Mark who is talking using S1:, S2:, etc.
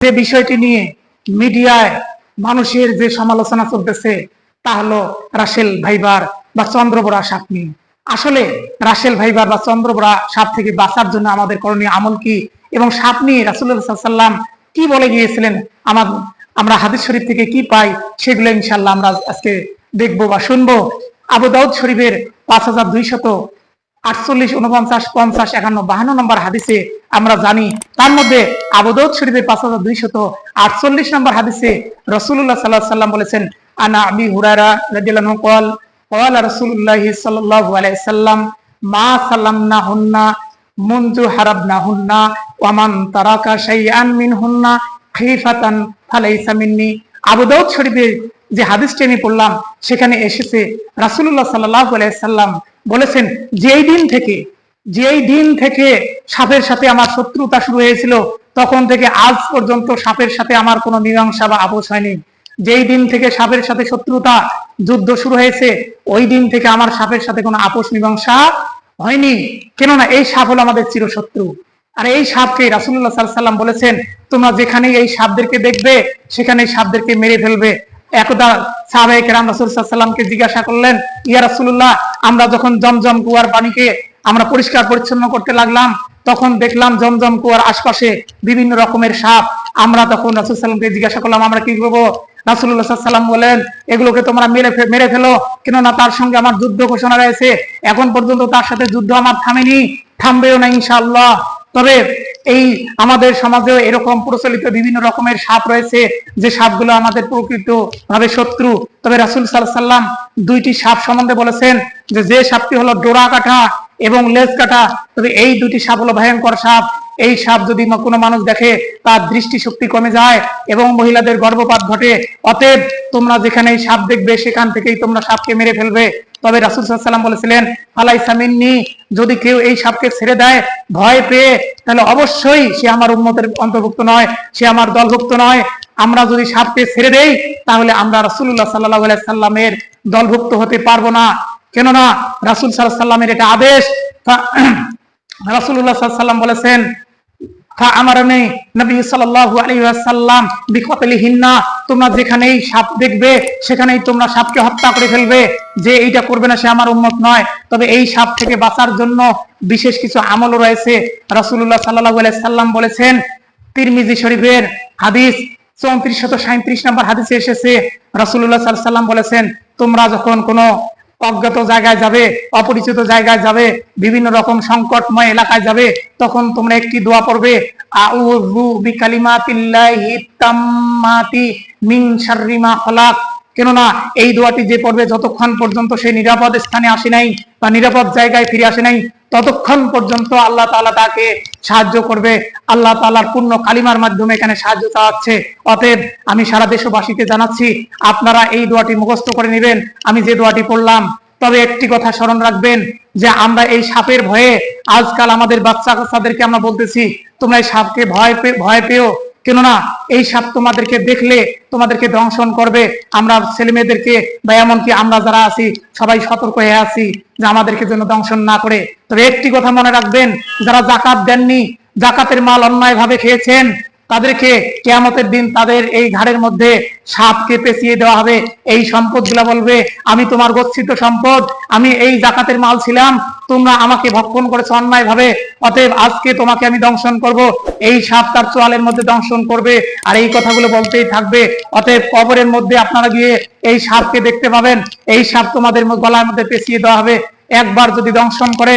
S1: যে বিষয়টি নিয়ে মিডিয়ায় মানুষের যে সমালোচনা চলতেছে, তা হলো রাসেল ভাইবার বা চন্দ্রবড়া সাপ নিয়ে। আসলে রাসেল ভাইবার বা চন্দ্রবড়া সাপ থেকে বাঁচার জন্য আমাদের করণীয় আমল কি এবং সাপ নিয়ে রাসুল্লাহ সাল্লাম কি বলে গিয়েছিলেন? আমার আমরা হাদিস শরীফ থেকে কি পাই সেগুলো ইনশাল্লাহ আমরা আজকে দেখব বা শুনব। আবু দাউদ শরীফের পাঁচ হাজার দুইশত আটচল্লিশ উনপঞ্চাশ পঞ্চাশ, একান্ন, বাহান্ন নম্বর হাদিসে আমরা জানি, তার মধ্যে আবদৌদ শরীফের পাঁচ হাজার দুইশত আটচল্লিশ নম্বর হাদিসে রসুল্লাহ সাল্লাহ সাল্লাম বলেছেন, আনা আবি হুরারা রাজিয়াল কল কল রসুল্লাহ মা সাল্লাম না হুন্না হারাব না হুন্না ওয়ামান তারাকা হুন্না খিফাতান শরীফের যে হাদিসটি আমি পড়লাম, সেখানে এসেছে রাসুল্লাহ সাল্লাহ আলাইহি সাল্লাম বলেছেন, যেই দিন থেকে, যেই দিন থেকে সাপের সাথে আমার শত্রুতা শুরু হয়েছিল, তখন থেকে আজ পর্যন্ত সাপের সাথে আমার কোনো মীমাংসা বা আপোষ হয়নি। যেই দিন থেকে সাপের সাথে শত্রুতা যুদ্ধ শুরু হয়েছে, ওই দিন থেকে আমার সাপের সাথে কোনো আপোষ মীমাংসা হয়নি। কেননা এই সাপ হলো আমাদের চিরশত্রু। আর এই সাপকে রাসুল্লাহ সাল্লাম বলেছেন, তোমরা যেখানে এই সাপদেরকে দেখবে সেখানে সাপদেরকে মেরে ফেলবে। একদা সাহাবাহিক রাম রাসুল সাল্লামকে জিজ্ঞাসা করলেন, ইয়া রাসুল্লাহ আমরা যখন জমজম কুয়ার পানিকে আমরা পরিষ্কার পরিচ্ছন্ন করতে লাগলাম, তখন দেখলাম জমজম কুয়ার আশপাশে বিভিন্ন রকমের সাপ। আমরা তখন রাসুল সাল্লামকে জিজ্ঞাসা করলাম, আমরা কি করব? রাসুল্লাহ সাল্লাম বলেন, এগুলোকে তোমরা মেরে মেরে ফেলো, কেননা তার সঙ্গে আমার যুদ্ধ ঘোষণা রয়েছে। এখন পর্যন্ত তার সাথে যুদ্ধ আমার থামেনি, থামবেও না ইনশাআল্লাহ। তবে এই আমাদের সমাজেও এরকম প্রচলিত বিভিন্ন রকমের সাপ রয়েছে। যে সাপগুলো আমাদের প্রকৃত ভাবে শত্রু। তবে রাসুল সাল্লাম দুইটি সাপ সম্বন্ধে বলেছেন যে যে সাপটি হলো ডোরা কাঠা এবং লেজ কাটা, তবে এই দুটি সাপ হলো ভয়ঙ্কর সাপ। এই সাপ যদি কোনো মানুষ দেখে, তার দৃষ্টিশক্তি কমে যায় এবং মহিলাদের গর্ভপাত ঘটে। অতএব তোমরা যেখানে সাপ দেখবে, সেখান থেকেই তোমরা সাপকে মেরে ফেলবে। তবে রাসুল সাল্লাম বলেছিলেন আলাই সামিননি যদি কেউ এই সাপকে ছেড়ে দেয়, ভয় পেয়ে, তাহলে অবশ্যই সে আমার উন্মতের অন্তর্ভুক্ত নয়, সে আমার দলভুক্ত নয়। আমরা যদি সাপকে ছেড়ে দেই, তাহলে আমরা রাসুল্লাহ সাল্লাহ সাল্লামের দলভুক্ত হতে পারব না। কেননা রাসুল সাল্লাহ সাল্লামের এটা আদেশ রাসুল্লাহ সাল্লাম বলেছেন বিশেষ কিছু আমল রয়েছে। আলাইহি সাল্লাম বলেছেন, তিরমিজি শরীফের হাদিস চৌত্রিশ শত সাঁত্রিশ নম্বর হাদিসে এসেছে। আলাইহি সাল্লাম বলেছেন, তোমরা যখন কোনো অজ্ঞাত জায়গায় যাবে, অপরিচিত জায়গায় যাবে, বিভিন্ন রকম সংকটময় এলাকায় যাবে, তখন তোমরা একটি দোয়া পড়বে কেননা এই দোয়াটি যে পড়বে যতক্ষণ পর্যন্ত সে নিরাপদ স্থানে আসে নাই বা নিরাপদ জায়গায় ফিরে আসে নাই, ততক্ষণ পর্যন্ত আল্লাহ তাআলা তাকে সাহায্য করবে। আল্লাহ তালার পূর্ণ কালিমার মাধ্যমে এখানে সাহায্য চাওয়াচ্ছে। অতএব আমি সারা দেশবাসীকে জানাচ্ছি, আপনারা এই দোয়াটি মুখস্ত করে নেবেন। আমি যে দোয়াটি পড়লাম, তবে একটি কথা স্মরণ রাখবেন যে আমরা এই সাপের ভয়ে আজকাল আমাদের বাচ্চা কাচ্চাদেরকে আমরা বলতেছি, তোমরা এই সাপকে ভয় ভয় পেও। কেননা এই সাপ তোমাদেরকে দেখলে তোমাদেরকে দংশন করবে। আমরা ছেলে মেয়েদেরকে বা এমনকি আমরা যারা আছি, সবাই সতর্ক হয়ে আছি যে আমাদেরকে যেন দংশন না করে। তবে একটি কথা মনে রাখবেন, যারা জাকাত দেননি, জাকাতের মাল অন্যায় ভাবে খেয়েছেন তাদেরকে কেয়ামতের দিন তাদের এই ঘাড়ের মধ্যে সাপকে পেঁচিয়ে দেওয়া হবে। এই সম্পদগুলা বলবে, আমি তোমার গচ্ছিত সম্পদ, আমি এই জাকাতের মাল ছিলাম, তোমরা আমাকে ভক্ষণ করেছ অন্যায় ভাবে অতএব আজকে তোমাকে আমি দংশন করব। এই সাপ তার চোয়ালের মধ্যে দংশন করবে আর এই কথাগুলো বলতেই থাকবে। অতএব কবরের মধ্যে আপনারা গিয়ে এই সাপকে দেখতে পাবেন। এই সাপ তোমাদের গলার মধ্যে পেঁচিয়ে দেওয়া হবে। একবার যদি দংশন করে